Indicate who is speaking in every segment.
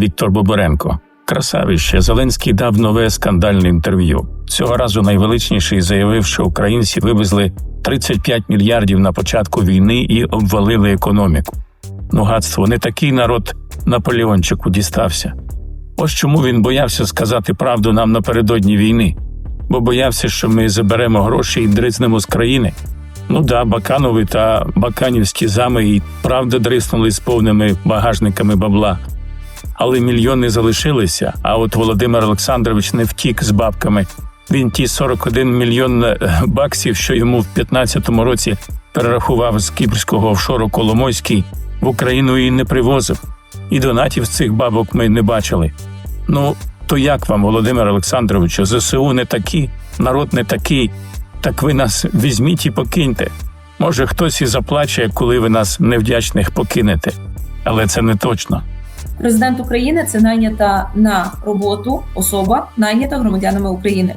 Speaker 1: Віктор Боборенко. Красавище Зеленський дав нове скандальне інтерв'ю. Цього разу найвеличніший заявив, що українці вивезли 35 мільярдів на початку війни і обвалили економіку. Ну, гадство, не такий народ Наполеончику дістався. Ось чому він боявся сказати правду нам напередодні війни, бо боявся, що ми заберемо гроші і дризнемо з країни. Ну да, Баканови та Баканівські зами і правда дриснули з повними багажниками бабла. Але мільйони залишилися. А от Володимир Олександрович не втік з бабками. Він ті 41 мільйон е, баксів, що йому в 15-му році перерахував з кіпрського офшору Коломойський, в Україну і не привозив. І донатів цих бабок ми не бачили. Ну, то як вам, Володимир Олександровичу, ЗСУ не такі, народ не такий. Так ви нас візьміть і покиньте. Може, хтось і заплаче, коли ви нас невдячних покинете. Але це не точно.
Speaker 2: Президент України це найнята на роботу особа, найнята громадянами України.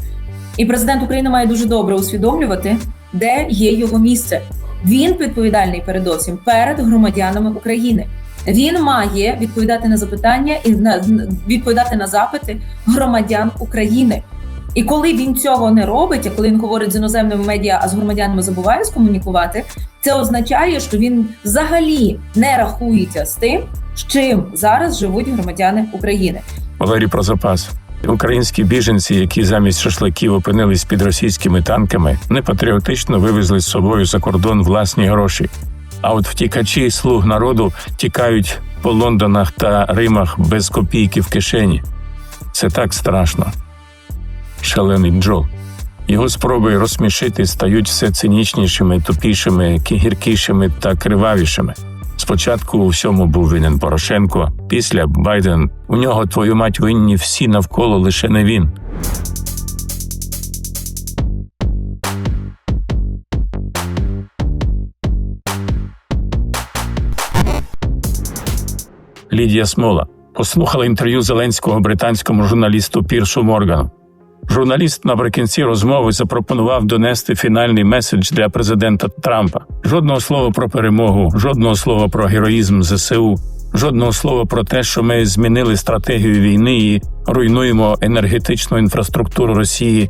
Speaker 2: І президент України має дуже добре усвідомлювати, де є його місце. Він відповідальний передовсім перед громадянами України. Він має відповідати на запитання і на відповідати на запити громадян України. І коли він цього не робить, а коли він говорить з іноземними медіа, а з громадянами забуває скомунікувати, це означає, що він взагалі не рахується з тим, з чим зараз живуть громадяни України.
Speaker 1: Валерій про запас. Українські біженці, які замість шашликів опинились під російськими танками, непатріотично вивезли з собою за кордон власні гроші. А от втікачі слуг народу тікають по Лондонах та Римах без копійки в кишені. Це так страшно. Шалений бджол. Його спроби розсмішити стають все цинічнішими, тупішими, гіркішими та кривавішими. Спочатку у всьому був винен Порошенко, після Байден. У нього твою мать винні всі навколо лише не він. Лідія Смола послухала інтерв'ю Зеленського британському журналісту Пірсу Моргану. Журналіст наприкінці розмови запропонував донести фінальний меседж для президента Трампа. Жодного слова про перемогу, жодного слова про героїзм ЗСУ, жодного слова про те, що ми змінили стратегію війни і руйнуємо енергетичну інфраструктуру Росії,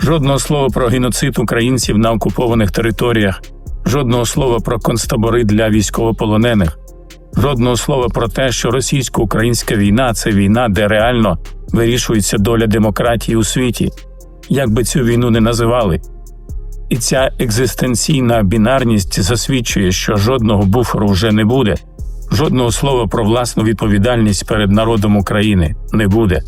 Speaker 1: жодного слова про геноцид українців на окупованих територіях, жодного слова про концтабори для військовополонених. Жодного слова про те, що російсько-українська війна це війна, де реально вирішується доля демократії у світі, як би цю війну не називали. І ця екзистенційна бінарність засвідчує, що жодного буферу вже не буде, жодного слова про власну відповідальність перед народом України не буде.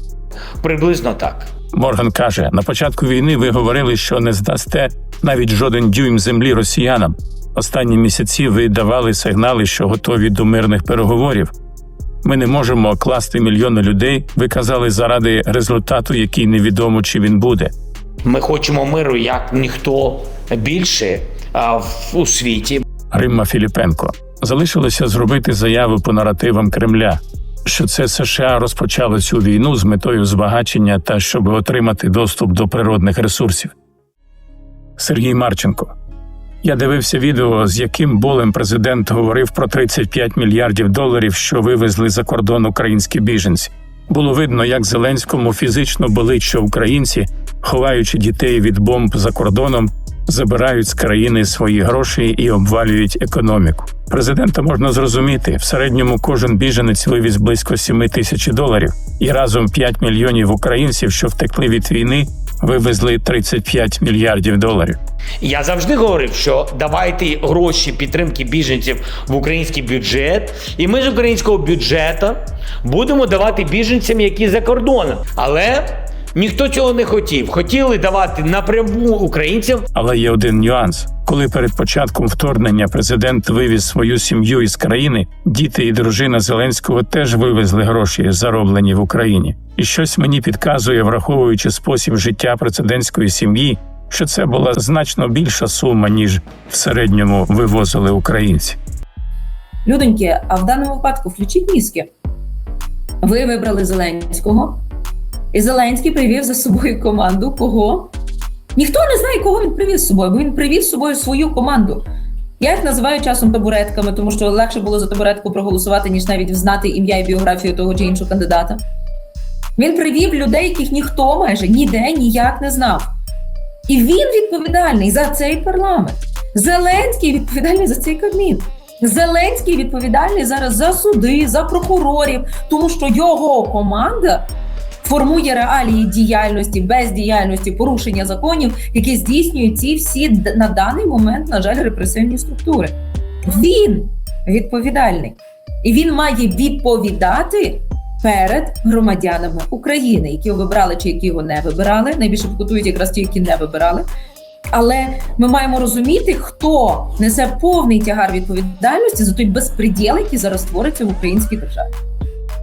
Speaker 3: Приблизно так.
Speaker 1: Морган каже: на початку війни ви говорили, що не здасте навіть жоден дюйм землі росіянам. Останні місяці ви давали сигнали, що готові до мирних переговорів. Ми не можемо класти мільйони людей. Ви казали заради результату, який невідомо чи він буде.
Speaker 3: Ми хочемо миру як ніхто більше а, в, у світі.
Speaker 1: Римма Філіпенко залишилося зробити заяву по наративам Кремля, що це США розпочали цю війну з метою збагачення та щоб отримати доступ до природних ресурсів. Сергій Марченко. Я дивився відео, з яким болем президент говорив про 35 мільярдів доларів, що вивезли за кордон українські біженці. Було видно, як Зеленському фізично болить, що українці, ховаючи дітей від бомб за кордоном, забирають з країни свої гроші і обвалюють економіку. Президента можна зрозуміти в середньому кожен біженець вивіз близько 7 тисяч доларів, і разом 5 мільйонів українців, що втекли від війни, вивезли 35 мільярдів доларів.
Speaker 3: Я завжди говорив, що давайте гроші підтримки біженців в український бюджет, і ми з українського бюджету будемо давати біженцям, які за кордоном. Але ніхто цього не хотів. Хотіли давати напряму українцям.
Speaker 1: Але є один нюанс: коли перед початком вторгнення президент вивіз свою сім'ю із країни, діти і дружина Зеленського теж вивезли гроші, зароблені в Україні. І щось мені підказує, враховуючи спосіб життя президентської сім'ї, що це була значно більша сума, ніж в середньому вивозили українці.
Speaker 2: Людоньки, а в даному випадку включіть мізки. Ви вибрали Зеленського, і Зеленський привів за собою команду. Кого? Ніхто не знає, кого він привіз з собою, бо він привіз з собою свою команду. Я їх називаю часом табуретками, тому що легше було за табуретку проголосувати, ніж навіть знати ім'я і біографію того чи іншого кандидата. Він привів людей, яких ніхто майже ніде ніяк не знав. І він відповідальний за цей парламент. Зеленський відповідальний за цей кабмін. Зеленський відповідальний зараз за суди, за прокурорів, тому що його команда формує реалії діяльності, бездіяльності, порушення законів, які здійснюють ці всі на даний момент, на жаль, репресивні структури. Він відповідальний, і він має відповідати перед громадянами України, які його вибирали чи які його не вибирали. Найбільше покутують якраз ті, які не вибирали. Але ми маємо розуміти, хто несе повний тягар відповідальності за той безпреділ, який зараз твориться в українській державі.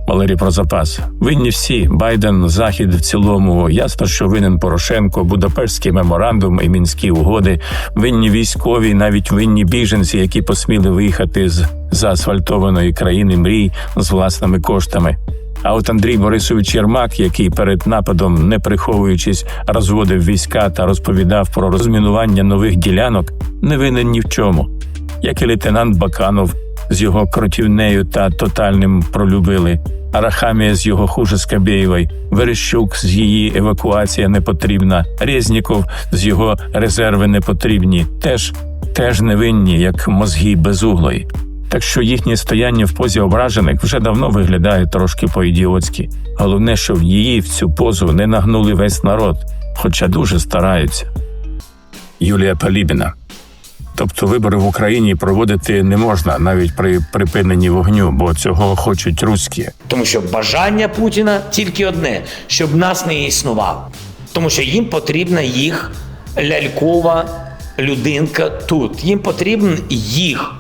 Speaker 1: Валерій про запас. Винні всі Байден, Захід в цілому. Ясно, що винен Порошенко, Будапештський меморандум і мінські угоди. Винні військові, навіть винні біженці, які посміли виїхати з заасфальтованої країни мрій з власними коштами. А от Андрій Борисович Єрмак, який перед нападом, не приховуючись, розводив війська та розповідав про розмінування нових ділянок, не винен ні в чому, як і лейтенант Баканов з його кротівнею та тотальним пролюбили. Арахамія з його хуже Скабєєвої, Верещук з її евакуація не потрібна, Резніков з його резерви не потрібні, теж теж невинні, як мозги безуглої. Так що їхнє стояння в позі ображених вже давно виглядає трошки по-ідіотськи. Головне, щоб її в цю позу не нагнули весь народ, хоча дуже стараються. Юлія Палібіна. Тобто вибори в Україні проводити не можна навіть при припиненні вогню, бо цього хочуть руські.
Speaker 3: Тому що бажання Путіна тільки одне, щоб нас не існував. Тому що їм потрібна їх лялькова людинка тут. Їм потрібен їх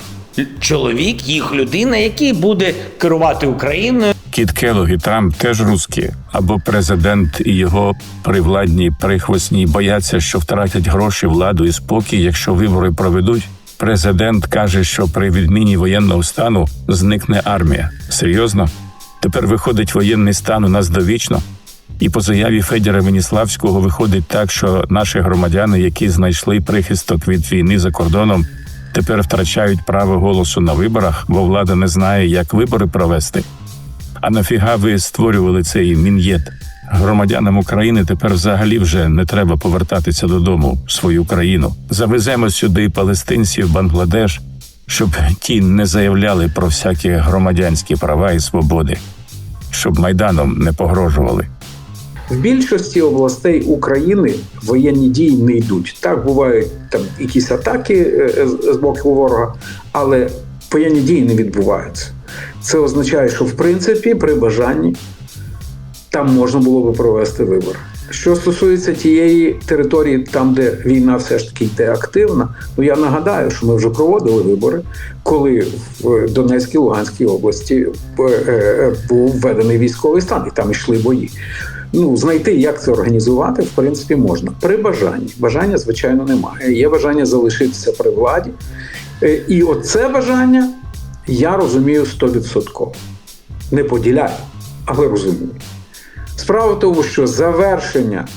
Speaker 3: чоловік, їх людина, який буде керувати Україною.
Speaker 1: Кіт Келог і Трамп теж руські, або президент і його привладні прихвостні бояться, що втратять гроші, владу і спокій, якщо вибори проведуть. Президент каже, що при відміні воєнного стану зникне армія. Серйозно? Тепер виходить воєнний стан у нас довічно. І по заяві Федіра Веніславського виходить так, що наші громадяни, які знайшли прихисток від війни за кордоном, тепер втрачають право голосу на виборах, бо влада не знає, як вибори провести. А нафіга ви створювали цей мін'єт? Громадянам України тепер взагалі вже не треба повертатися додому в свою країну. Завеземо сюди палестинців, Бангладеш, щоб ті не заявляли про всякі громадянські права і свободи, щоб майданом не погрожували.
Speaker 4: В більшості областей України воєнні дії не йдуть. Так бувають там якісь атаки е, з з боку ворога, але воєнні дії не відбуваються. Це означає, що в принципі при бажанні там можна було би провести вибори. Що стосується тієї території, там де війна все ж таки йде активна, ну я нагадаю, що ми вже проводили вибори, коли в Донецькій Луганській області е, е, був введений військовий стан, і там йшли бої. Ну, знайти, як це організувати, в принципі, можна. При бажанні. Бажання, звичайно, немає. Є бажання залишитися при владі. Е, І оце бажання я розумію 100%. Не поділяю, але розумію. Справа в тому, що завершення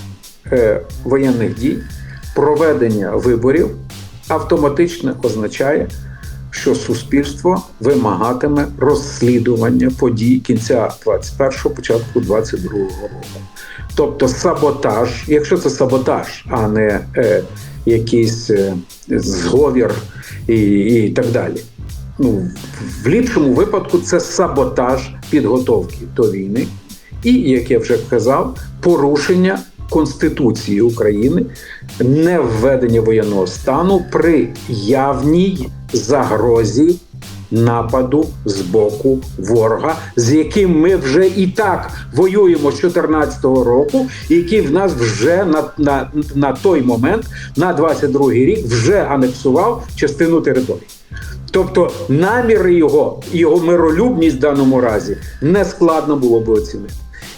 Speaker 4: е, воєнних дій, проведення виборів автоматично означає, що суспільство вимагатиме розслідування подій кінця 21-го, початку 22-го року. Тобто саботаж, якщо це саботаж, а не е, якийсь е, зговір і, і так далі. Ну, в ліпшому випадку це саботаж підготовки до війни і, як я вже казав, порушення Конституції України, не введення воєнного стану при явній загрозі нападу з боку ворога, з яким ми вже і так воюємо з 2014 року, який в нас вже на, на, на той момент, на 22-й рік, вже анексував частину території. Тобто наміри його, його миролюбність в даному разі не складно було би оцінити.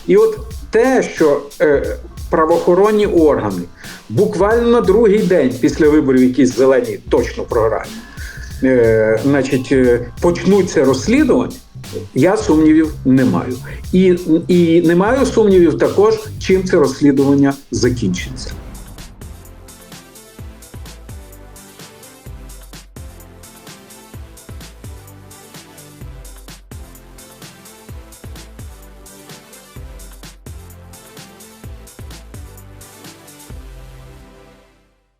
Speaker 4: І от те, що е, правоохоронні органи буквально на другий день після виборів, якісь зелені точно програють, е, значить, е, почнуться розслідування, я сумнівів не маю. І, і не маю сумнівів також, чим це розслідування закінчиться.